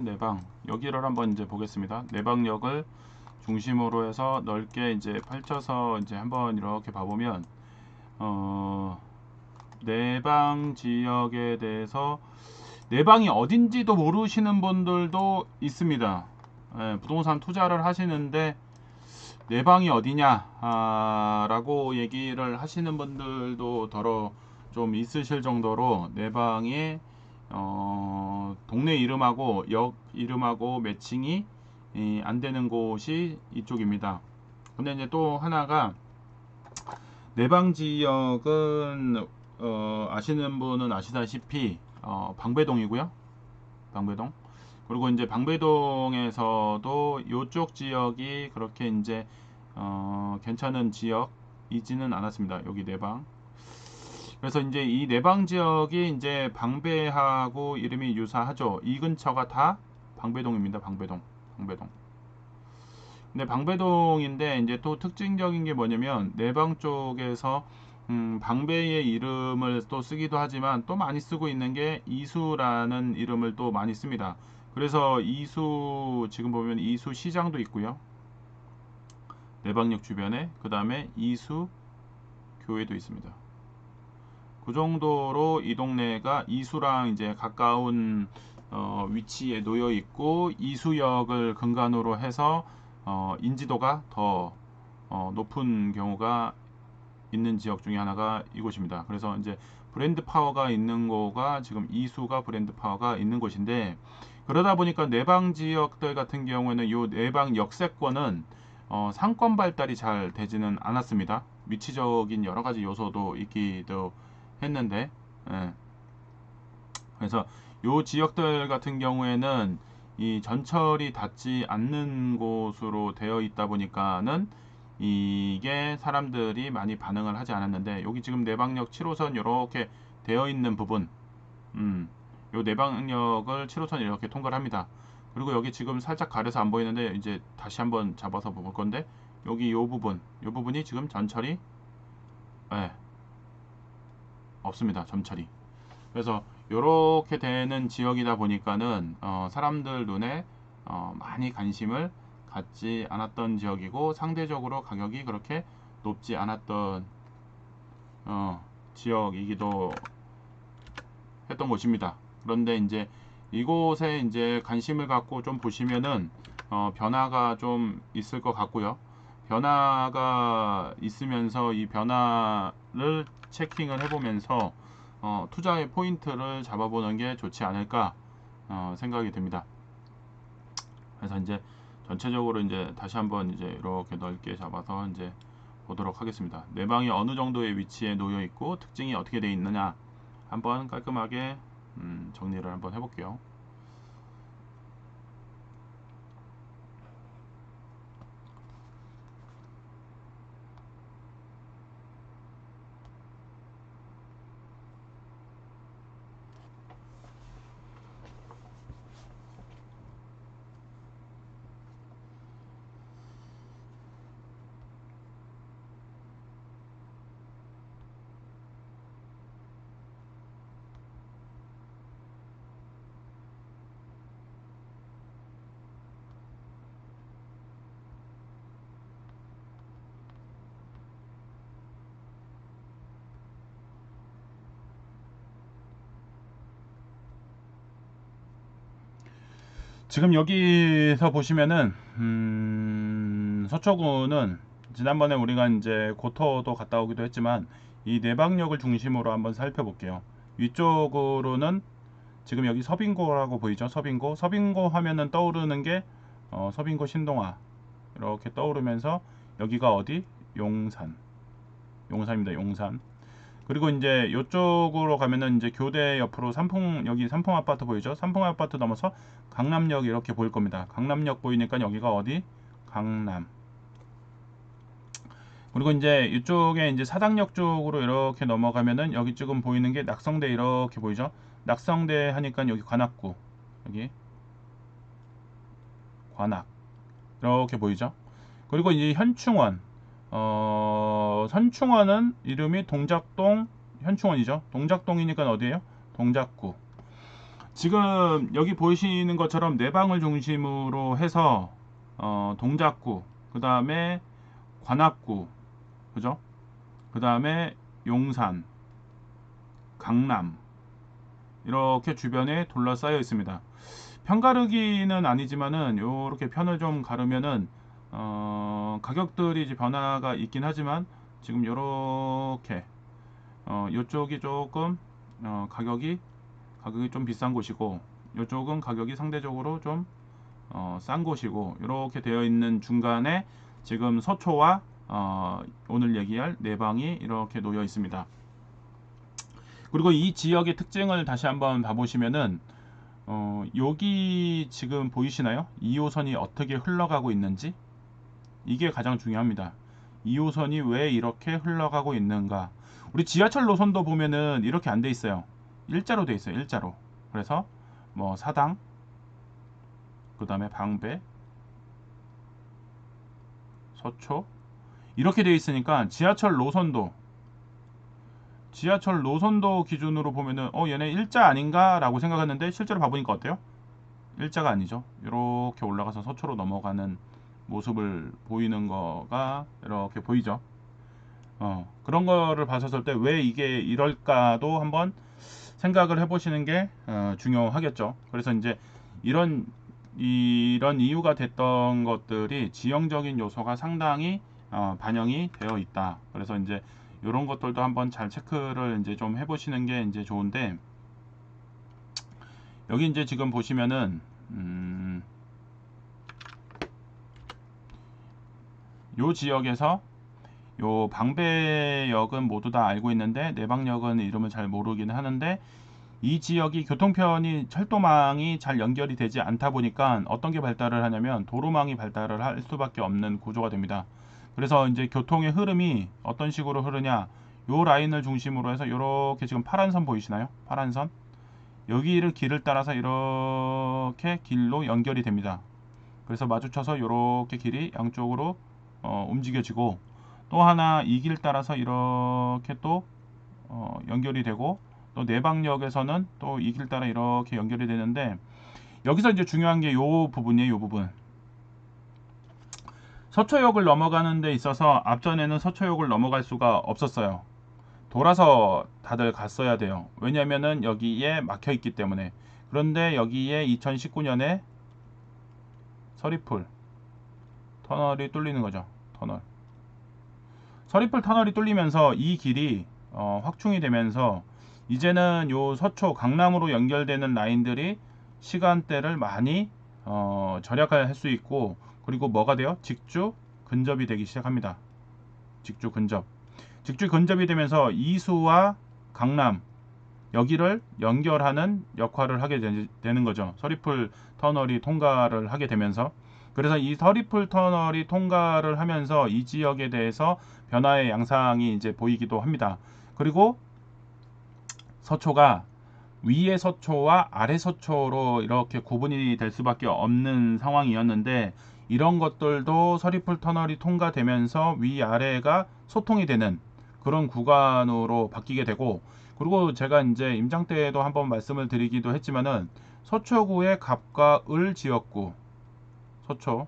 내방 여기를 한번 이제 보겠습니다. 내방역을 중심으로 해서 넓게 이제 펼쳐서 이제 한번 이렇게 봐보면 어 내방 지역에 대해서 내방이 어딘지도 모르시는 분들도 있습니다. 예, 부동산 투자를 하시는데 내방이 어디냐 아, 라고 얘기를 하시는 분들도 더러 좀 있으실 정도로 내방이 어, 동네 이름하고 역 이름하고 매칭이 이, 안 되는 곳이 이쪽입니다. 근데 이제 또 하나가 내방 지역은 어, 아시는 분은 아시다시피 어, 방배동이고요. 방배동. 그리고 이제 방배동에서도 이쪽 지역이 그렇게 이제 어, 괜찮은 지역이지는 않았습니다. 여기 내방. 그래서 이제 이 내방 지역이 이제 방배하고 이름이 유사하죠. 이 근처가 다 방배동입니다. 방배동. 방배동. 근데 방배동인데 이제 또 특징적인 게 뭐냐면 내방 쪽에서 음, 방배의 이름을 또 쓰기도 하지만 또 많이 쓰고 있는 게 이수라는 이름을 또 많이 씁니다. 그래서 이수 지금 보면 이수 시장도 있고요. 내방역 주변에 그 다음에 이수 교회도 있습니다. 그 정도로 이 동네가 이수랑 이제 가까운 어, 위치에 놓여 있고 이수역을 근간으로 해서 어, 인지도가 더 어, 높은 경우가 있는 지역 중에 하나가 이곳입니다. 그래서 이제 브랜드 파워가 있는 거가 지금 이수가 브랜드 파워가 있는 곳인데 그러다 보니까 내방 지역들 같은 경우에는 이 내방 역세권은 어, 상권 발달이 잘 되지는 않았습니다. 위치적인 여러 가지 요소도 있기도 했는데 예. 그래서 요 지역들 같은 경우에는 이 전철이 닿지 않는 곳으로 되어 있다 보니까는 이게 사람들이 많이 반응을 하지 않았는데 여기 지금 내방역 7호선 이렇게 되어 있는 부분 음, 요 내방역을 7호선 이렇게 통과를 합니다. 그리고 여기 지금 살짝 가려서 안 보이는데 이제 다시 한번 잡아서 볼 건데 여기 요 부분 요 부분이 지금 전철이 예, 없습니다. 점처리. 그래서 이렇게 되는 지역이다 보니까는 어, 사람들 눈에 어, 많이 관심을 갖지 않았던 지역이고 상대적으로 가격이 그렇게 높지 않았던 어, 지역이기도 했던 곳입니다. 그런데 이제 이곳에 이제 관심을 갖고 좀 보시면은 어, 변화가 좀 있을 것 같고요. 변화가 있으면서 이 변화를 체킹을 해보면서 어, 투자의 포인트를 잡아보는 게 좋지 않을까 어, 생각이 듭니다. 그래서 이제 전체적으로 이제 다시 한번 이제 이렇게 넓게 잡아서 이제 보도록 하겠습니다. 내방이 어느 정도의 위치에 놓여 있고 특징이 어떻게 되어 있느냐 한번 깔끔하게 음, 정리를 한번 해볼게요. 지금 여기서 보시면은 음, 서초구는 지난번에 우리가 이제 고토도 갔다 오기도 했지만 이 내방역을 중심으로 한번 살펴볼게요. 위쪽으로는 지금 여기 서빙고라고 보이죠? 서빙고. 서빙고 하면은 떠오르는 게 어, 서빙고 신동아 이렇게 떠오르면서 여기가 어디? 용산. 용산입니다. 용산. 그리고 이제 이쪽으로 가면은 이제 교대 옆으로 삼풍 여기 삼풍 아파트 보이죠? 삼풍 아파트 넘어서 강남역 이렇게 보일 겁니다. 강남역 보이니까 여기가 어디? 강남. 그리고 이제 이쪽에 이제 사당역 쪽으로 이렇게 넘어가면은 여기 지금 보이는 게 낙성대 이렇게 보이죠? 낙성대 하니까 여기 관악구 여기 관악 이렇게 보이죠? 그리고 이제 현충원 어, 현충원은 이름이 동작동 현충원이죠. 동작동이니까 어디예요? 동작구. 지금 여기 보이시는 것처럼 내방을 중심으로 해서 어, 동작구, 그 다음에 관악구, 그죠? 그 다음에 용산, 강남 이렇게 주변에 둘러싸여 있습니다. 편 가르기는 아니지만은 요렇게 편을 좀 가르면은 어, 가격들이 이제 변화가 있긴 하지만 지금 요렇게 어, 요쪽이 조금 어, 가격이 가격이 좀 비싼 곳이고 요쪽은 가격이 상대적으로 좀 어, 싼 곳이고 이렇게 되어 있는 중간에 지금 서초와 어, 오늘 얘기할 내방이 이렇게 놓여 있습니다. 그리고 이 지역의 특징을 다시 한번 봐보시면은 어, 여기 지금 보이시나요? 2호선이 어떻게 흘러가고 있는지 이게 가장 중요합니다. 2호선이 왜 이렇게 흘러가고 있는가? 우리 지하철 노선도 보면은 이렇게 안 돼 있어요. 일자로 돼 있어요. 일자로. 그래서 뭐 사당, 그 다음에 방배, 서초 이렇게 돼 있으니까 지하철 노선도 지하철 노선도 기준으로 보면은 어 얘네 일자 아닌가 라고 생각했는데 실제로 봐보니까 어때요? 일자가 아니죠. 이렇게 올라가서 서초로 넘어가는 모습을 보이는 거가 이렇게 보이죠. 어, 그런 거를 봤었을 때 왜 이게 이럴까도 한번 생각을 해보시는 게 어, 중요하겠죠. 그래서 이제 이런 이런 이유가 됐던 것들이 지형적인 요소가 상당히 어, 반영이 되어 있다. 그래서 이제 이런 것들도 한번 잘 체크를 이제 좀 해보시는 게 이제 좋은데 여기 이제 지금 보시면은 음, 요 지역에서 요 방배역은 모두 다 알고 있는데 내방역은 이름을 잘 모르기는 하는데 이 지역이 교통편이 철도망이 잘 연결이 되지 않다 보니까 어떤 게 발달을 하냐면 도로망이 발달을 할 수밖에 없는 구조가 됩니다. 그래서 이제 교통의 흐름이 어떤 식으로 흐르냐 요 라인을 중심으로 해서 이렇게 지금 파란 선 보이시나요? 파란 선 여기를 길을 따라서 이렇게 길로 연결이 됩니다. 그래서 마주쳐서 이렇게 길이 양쪽으로 어, 움직여지고 또 하나 이길 따라서 이렇게 또 어, 연결이 되고 또 내방역에서는 또 이길 따라 이렇게 연결이 되는데 여기서 이제 중요한 게요 부분이에요. 요 부분. 서초역을 넘어가는 데 있어서 앞전에는 서초역을 넘어갈 수가 없었어요. 돌아서 다들 갔어야 돼요. 왜냐면은 여기에 막혀 있기 때문에. 그런데 여기에 2019년에 서리풀 터널이 뚫리는 거죠. 터널. 서리풀 터널이 뚫리면서 이 길이 어, 확충이 되면서 이제는 요 서초 강남으로 연결되는 라인들이 시간대를 많이 어, 절약할 수 있고 그리고 뭐가 돼요? 직주 근접이 되기 시작합니다. 직주 근접. 직주 근접이 되면서 이수와 강남 여기를 연결하는 역할을 하게 되, 는 거죠. 서리풀 터널이 통과를 하게 되면서 그래서 이 서리풀 터널이 통과를 하면서 이 지역에 대해서 변화의 양상이 이제 보이기도 합니다. 그리고 서초가 위의 서초와 아래 서초로 이렇게 구분이 될 수밖에 없는 상황이었는데 이런 것들도 서리풀 터널이 통과되면서 위아래가 소통이 되는 그런 구간으로 바뀌게 되고 그리고 제가 이제 임장 때에도 한번 말씀을 드리기도 했지만은 서초구의 갑과 을 지역구 서초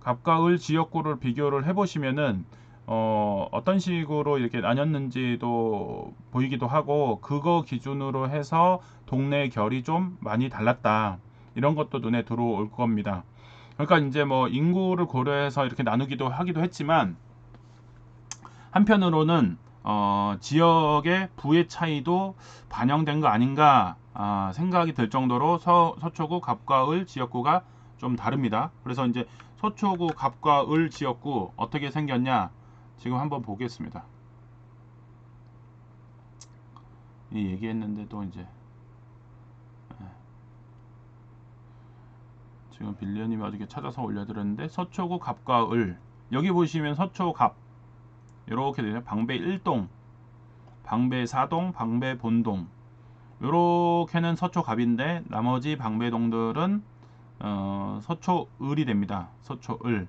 갑과 을 지역구를 비교를 해보시면은 어, 어떤 식으로 이렇게 나뉘었는지도 보이기도 하고 그거 기준으로 해서 동네 결이 좀 많이 달랐다 이런 것도 눈에 들어올 겁니다. 그러니까 이제 뭐 인구를 고려해서 이렇게 나누기도 하기도 했지만 한편으로는 어, 지역의 부의 차이도 반영된 거 아닌가 아, 생각이 들 정도로 서, 서초구 갑과 을 지역구가 좀 다릅니다. 그래서 이제 서초구 갑과 을 지역구 어떻게 생겼냐 지금 한번 보겠습니다. 이 얘기했는데도 이제 지금 빌리언님이 어저께 찾아서 올려드렸는데 서초구 갑과 을. 여기 보시면 서초갑. 이렇게 되죠 방배 1동 방배 4동 방배 본동. 이렇게는 서초갑인데 나머지 방배동들은 어, 서초을이 됩니다 서초을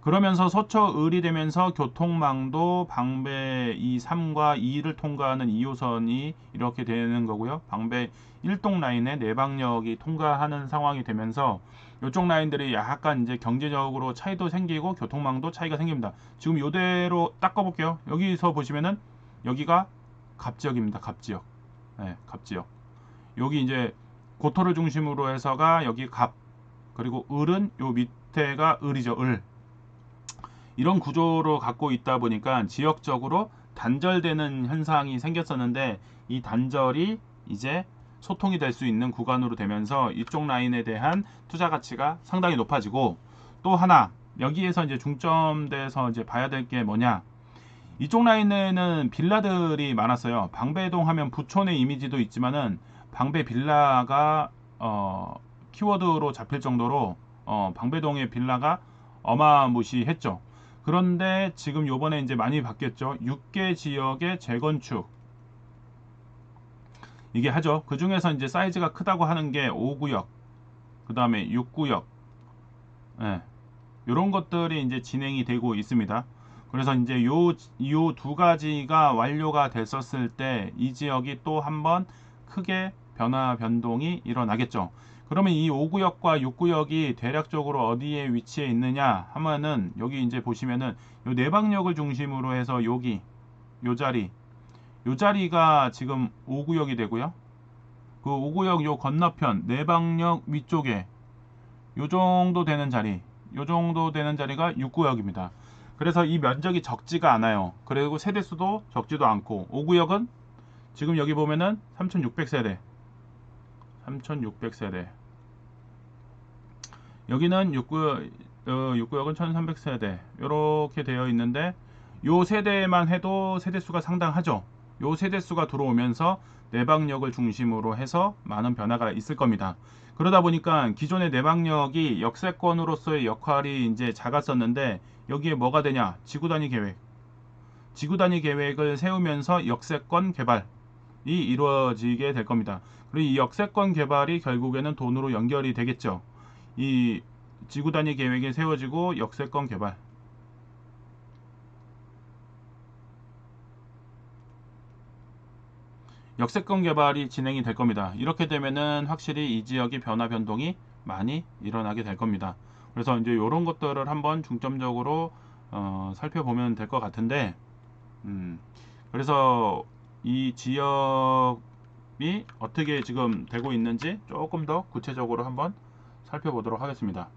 그러면서 서초을이 되면서 교통망도 방배 이 3과 2를 통과하는 2호선이 이렇게 되는 거고요. 방배 1동 라인에 내방역이 통과하는 상황이 되면서 이쪽 라인들이 약간 이제 경제적으로 차이도 생기고 교통망도 차이가 생깁니다. 지금 이대로 닦아볼게요. 여기서 보시면은 여기가 갑지역입니다. 갑지역. 네, 갑지역. 여기 이제 고토를 중심으로 해서가 여기 갑 그리고 을은 요 밑에가 을이죠. 을. 이런 구조로 갖고 있다 보니까 지역적으로 단절되는 현상이 생겼었는데 이 단절이 이제 소통이 될 수 있는 구간으로 되면서 이쪽 라인에 대한 투자 가치가 상당히 높아지고 또 하나 여기에서 이제 중점돼서 이제 봐야 될 게 뭐냐 이쪽 라인에는 빌라들이 많았어요. 방배동 하면 부촌의 이미지도 있지만은 방배 빌라가 어, 키워드로 잡힐 정도로 어, 방배동의 빌라가 어마무시했죠. 그런데 지금 요번에 이제 많이 바뀌었죠. 6개 지역의 재건축 이게 하죠. 그 중에서 이제 사이즈가 크다고 하는 게 5구역, 그 다음에 6구역, 예, 이런 것들이 이제 진행이 되고 있습니다. 그래서 이제 요, 요 두 가지가 완료가 됐었을 때 이 지역이 또 한번 크게 변화 변동이 일어나겠죠. 그러면 이 5구역과 6구역이 대략적으로 어디에 위치해 있느냐 하면은 여기 이제 보시면은 요 내방역을 중심으로 해서 여기 요 자리 요 자리가 지금 5구역이 되고요. 그 5구역 요 건너편 내방역 위쪽에 요 정도 되는 자리 요 정도 되는 자리가 6구역입니다. 그래서 이 면적이 적지가 않아요. 그리고 세대수도 적지도 않고 5구역은 지금 여기 보면은 3600세대 3600세대 여기는 6구역, 어, 6구역은 1300세대. 이렇게 되어 있는데 요 세대만 해도 세대수가 상당하죠. 요 세대수가 들어오면서 내방역을 중심으로 해서 많은 변화가 있을 겁니다. 그러다 보니까 기존의 내방역이 역세권으로서의 역할이 이제 작았었는데 여기에 뭐가 되냐? 지구 단위 계획. 지구 단위 계획을 세우면서 역세권 개발이 이루어지게 될 겁니다. 그리고 이 역세권 개발이 결국에는 돈으로 연결이 되겠죠. 이 지구 단위 계획이 세워지고 역세권 개발. 역세권 개발이 진행이 될 겁니다. 이렇게 되면은 확실히 이 지역이 변화 변동이 많이 일어나게 될 겁니다. 그래서 이제 이런 것들을 한번 중점적으로 어, 살펴보면 될 것 같은데, 음, 그래서 이 지역이 어떻게 지금 되고 있는지 조금 더 구체적으로 한번 살펴보도록 하겠습니다.